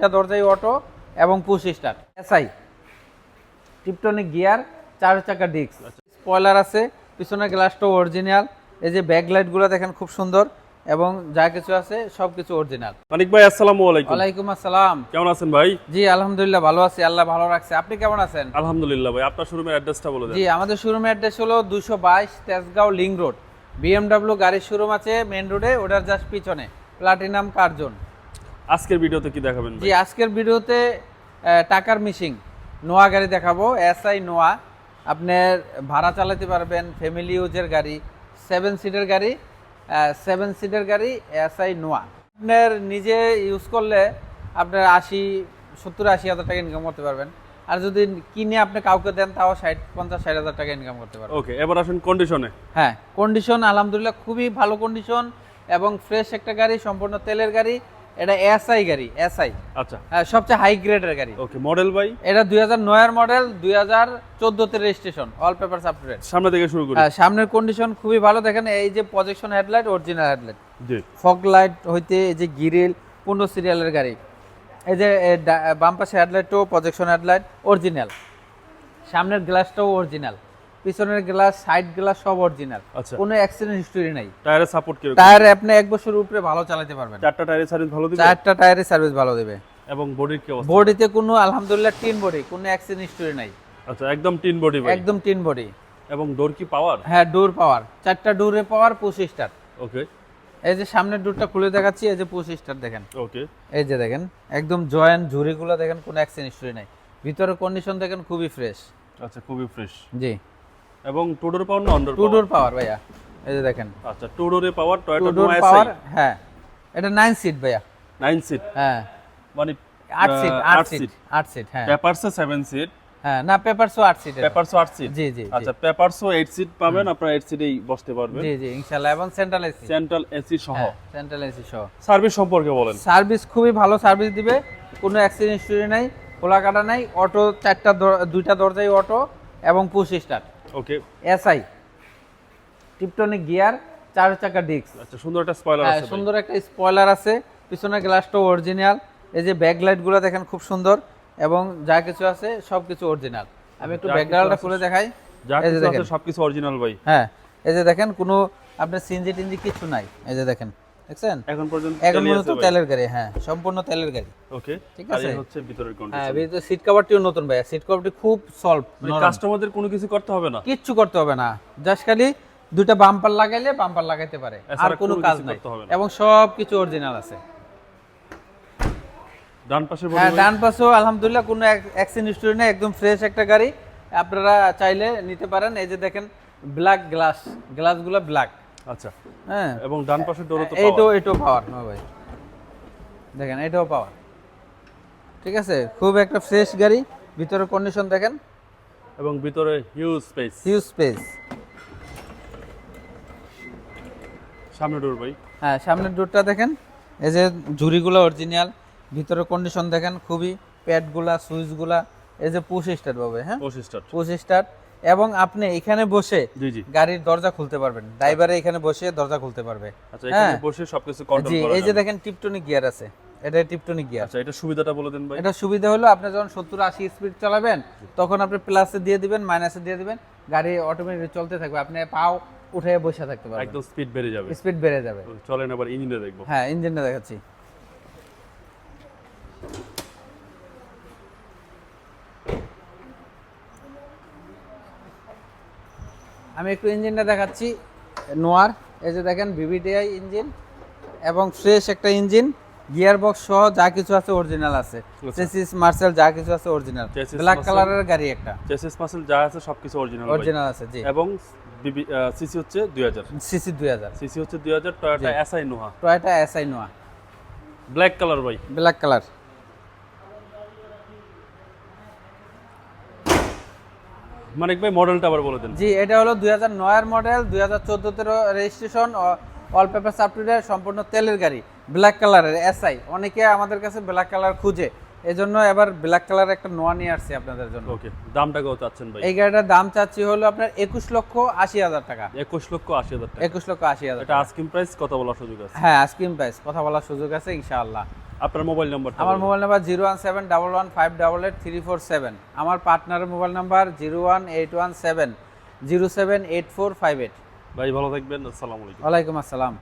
দুইটা দরজাই অটো এবং push start SI tiptronic gear চার চাকা ডিস্ক স্পয়লার আছে পিছনের গ্লাসটাও অরিজিনাল এই যে ব্যাক লাইটগুলো দেখেন খুব সুন্দর এবং যা কিছু আছে সব কিছু অরিজিনাল মানিক ভাই আসসালামু আলাইকুম। ওয়ালাইকুম আসসালাম। কেমন আছেন ভাই? জি আলহামদুলিল্লাহ ভালো আছি। আল্লাহ ভালো রাখছে। আপনি কেমন আছেন? আলহামদুলিল্লাহ ভাই আপনার শোরুমের অ্যাড্রেসটা বলে দেন। জি আমাদের শোরুমের অ্যাড্রেস হলো দুশো বাইশ তেজগাঁও লিং রোড বিএমডাব্লিউ গাড়ির শোরুম আছে মেন রোডে ওটার জাস্ট পিছনে। প্লাটিনাম কার্জন আজকের ভিডিওতে কি দেখাবেন জি আজকের ভিডিওতে টাকার মিশিং নোয়া গাড়ি দেখাবো এসআই নোয়া। আপনার ভাড়া চালাতে পারবেন ফ্যামিলি ইউজের গাড়ি সেভেন সিটের গাড়ি সেভেন সিটের গাড়ি এসআই নোয়া। আপনার নিজে ইউজ করলে আপনার আশি সত্তর আশি হাজার টাকা ইনকাম করতে পারবেন। আর যদি কিনে আপনি কাউকে দেন তাও ষাট পঞ্চাশ ষাট হাজার টাকা ইনকাম করতে পারবেন। ওকে এবার আসুন কন্ডিশনে হ্যাঁ কন্ডিশন আলহামদুলিল্লাহ খুবই ভালো কন্ডিশন এবং ফ্রেশ একটা গাড়ি সম্পূর্ণ তেলের গাড়ি। এটা এসআই গাড়ি এসআই আচ্ছা। হ্যাঁ সবচেয়ে হাই গ্রেডের গাড়ি। ওকে মডেল ভাই? এটা দুই হাজার নয়ের মডেল দুই হাজার চোদ্দোতে registration all paper up to date সামনে থেকে শুরু করি। সামনের কন্ডিশন খুবই ভালো। দেখেন এই যে প্রজেকশন হেডলাইট অরিজিনাল হেডলাইট জি। ফগ লাইট হইতে এই যে গিরিল পনেরো সিরিয়ালের গাড়ি। এই যে বাম পাশে হেডলাইটও প্রজেকশন হেডলাইট অরিজিনাল সামনের গ্লাসটাও অরিজিনাল পিছনের গ্লাস সাইড গ্লাস সব অরিজিনাল আচ্ছা। কোনো অ্যাক্সিডেন্ট হিস্টোরি নাই। টায়ারের সাপোর্ট কীরকম? টায়ার আপনি এক বছর উপরে ভালো চালাতে পারবেন। চারটা টায়ারের সার্ভিস ভালো দিবে? চারটা টায়ারের সার্ভিস ভালো দেবে। এবং বডির কি অবস্থা? বডিতে কোনো আলহামদুলিল্লাহ টিন বডি কোনো অ্যাক্সিডেন্ট হিস্টরি নাই। আচ্ছা একদম টিন বডি ভাই একদম টিন বডি এবং ডোর কি পাওয়ার হ্যাঁ ডোর পাওয়ার চারটা ডোরে পাওয়ার পুশ স্টার ওকে এই যে সামনের ডোরটা খুলে দেখাচ্ছি এই যে পুশ স্টার দেখেন। ওকে এই যে দেখেন একদম জয়েন্ট ঝুড়িগুলো দেখেন কোনো অ্যাক্সিডেন্ট হিস্টোরি নাই। ভিতরের কন্ডিশন দেখেন খুবই ফ্রেশ আচ্ছা খুবই ফ্রেশ জি। এবং টু ডোর পাওয়ার না অন্ডার টু ডোর পাওয়ার ভাইয়া এই যে দেখেন। আচ্ছা টু ডোরে পাওয়ার টয়োটা ডোর পাওয়ার হ্যাঁ। এটা নাইন সিট ভাইয়া। 9 সিট হ্যাঁ। মানে আট সিট আট আট সিট আট সিট হ্যাঁ। পেপারসে 7 সিট হ্যাঁ না পেপারসও আট সিট পেপারসও 8 সিট জি জি আচ্ছা পেপারসও 8 সিট পাবেন আপনারা 8 সিটেই বসতে পারবেন। জি জি ইনশাআল্লাহ এবং সেন্ট্রাল এসি সেন্ট্রাল এসি সহ। হ্যাঁ সেন্ট্রাল এসি সহ। সার্ভিস সম্পর্কে বলেন। সার্ভিস খুবই ভালো সার্ভিস দিবে। কোনো অ্যাক্সিডেন্ট হিস্টোরি নাই খোলা কাটা নাই অটো চারটা দুইটা দরজাই অটো এবং push start okay SI tiptronic gear চার চাকা ডিস্ক আচ্ছা সুন্দর একটা স্পয়লার আছে সুন্দর একটা স্পয়লার আছে। পিছনের গ্লাসটাও অরিজিনাল এই যে ব্যাক লাইটগুলো দেখেন খুব সুন্দর। এবং যা কিছু আছে সব কিছু অরিজিনাল আমি একটু যা ব্যাক কিছু গ্রাউন্ডটা আছে খুলে দেখাই। যা কিছু দেখেন। আছে সবকিছু অরিজিনাল ভাই। হ্যাঁ এই যে দেখেন কোনো আপনার সিনজি টিনজি কিছু নাই। এই যে দেখেন। দেখছেন? এখন পর্যন্ত এখন ভাই। তেলের গাড়ি হ্যাঁ সম্পূর্ণ তেলের গাড়ি। ওকে ঠিক আছে। হচ্ছে ভিতরের হ্যাঁ কন্ডিশন সিট কভারটিও নতুন ভাইয়া। সিট কভারটি খুব সলভ কাস্টমারদের কোনো কিছু করতে হবে না? কিচ্ছু করতে হবে না। জাস্ট খালি বাম্পার লাগাইলে বাম্পার লাগাইতে পারে। আর কোনো কাজ নাই। এবং সব কিছু অরিজিনাল আছে। ডান পাশে হ্যাঁ ডান পাশেও আলহামদুলিল্লাহ কোনো অ্যাক্সিডেন্ট হিস্টোরি নেই একদম ফ্রেশ একটা গাড়ি। আপনারা চাইলে নিতে পারেন। এই যে দেখেন ব্ল্যাক গ্লাস গ্লাসগুলো ব্ল্যাক আচ্ছা। হ্যাঁ। এবং ডান পাশে ডোরও তো এইটাও। এটাও পাওয়ার না ভাই। দেখেন এটাও পাওয়ার ঠিক আছে? খুব একটা ফ্রেশ গাড়ি ভিতরে কন্ডিশন দেখেন। এবং ভিতরে হিউজ স্পেস হিউজ স্পেস সামনে ডোর ভাই। হ্যাঁ সামনের ডোরটা দেখেন। এই যে ঝুড়িগুলো অরিজিনাল ভিতরে কন্ডিশন দেখেন খুবই প্যাডগুলা সুইচগুলা এই যে পুশ স্টার্ট পাবে হ্যাঁ? ও সিস্টার পুশ স্টার্ট এবং আপনি এখানে বসে গাড়ির দরজা খুলতে পারবেন। ড্রাইভারে এখানে বসে দরজা খুলতে পারবে। আচ্ছা এখানে হ্যাঁ। বসে সবকিছু কন্ট্রোল জি করা এই যে দেখেন টিপটনিক গিয়ার আছে। এটা টিপটনিক গিয়ার। আচ্ছা এটা সুবিধাটা বলে দেন ভাই। এটা সুবিধা হলো আপনি যখন সত্তর আশি স্পিড চালাবেন তখন আপনি প্লাসে দিয়ে দিবেন মাইনাসে দিয়ে দিবেন। গাড়ি অটোমেটিক চলতে থাকবে। আপনি পাও উঠে বসে থাকতে পারবেন। একদম স্পিড বেড়ে যাবে। স্পিড বেড়ে যাবে। চলেন আবার ইঞ্জিনে দেখব। হ্যাঁ ইঞ্জিনটা দেখাচ্ছি। আমি একটু ইঞ্জিনটা দেখাচ্ছি। নোয়ার এই যে দেখেন ভিভিটিআই ইঞ্জিন এবং ফ্রেশ একটা ইঞ্জিন গিয়ার বক্স সহ যা কিছু আছে অরিজিনাল আছে। আচ্ছা। চেসিস মার্সেল যা কিছু আছে অরিজিনাল। ব্ল্যাক কালারের গাড়ি একটা। চেসিস মার্সেল যা আছে সবকিছু অরিজিনাল অরিজিনাল আছে জি। এবং সিসি হচ্ছে 2000 সিসি দুই হাজার। সিসি হচ্ছে 2000 Toyota SI Noah Toyota SI Noah black colour ভাই। ব্ল্যাক কালার মানিক ভাই মডেলটা আবার বলে দেন। জি এটা হলো দুই হাজার নয়ের মডেল দুই হাজার চোদ্দোতে রেজিস্ট্রেশন অল পেপার সাবটুডের সম্পূর্ণ তেলের গাড়ি ব্ল্যাক কালারের এসআই অনেকে আমাদের কাছে ব্ল্যাক কালার খুঁজে। এই জন্য এবার ব্ল্যাক কালার একটা নোয়া নিয়ে আসছি আপনাদের জন্য। ওকে দামটা কত চাচ্ছেন ভাই? এই গাড়িটার দাম চাচ্ছি হলো আপনার একুশ লক্ষ আশি হাজার টাকা। 21 লক্ষ 80 হাজার টাকা। একুশ লক্ষ আশি হাজার এটা আস্কিং প্রাইস কত বলার সুযোগ আছে? হ্যাঁ আইসক্রিম প্রাইস কথা বলার সুযোগ আছে ইনশাআল্লাহ। আপনার মোবাইল নাম্বার আমার mobile number zero one seven double one five double eight three four seven আমার পার্টনারের mobile number zero one eight one seven zero seven eight four five eight ভাই ভালো থাকবেন আসসালামু আলাইকুম। ওয়ালাইকুম আসসালাম।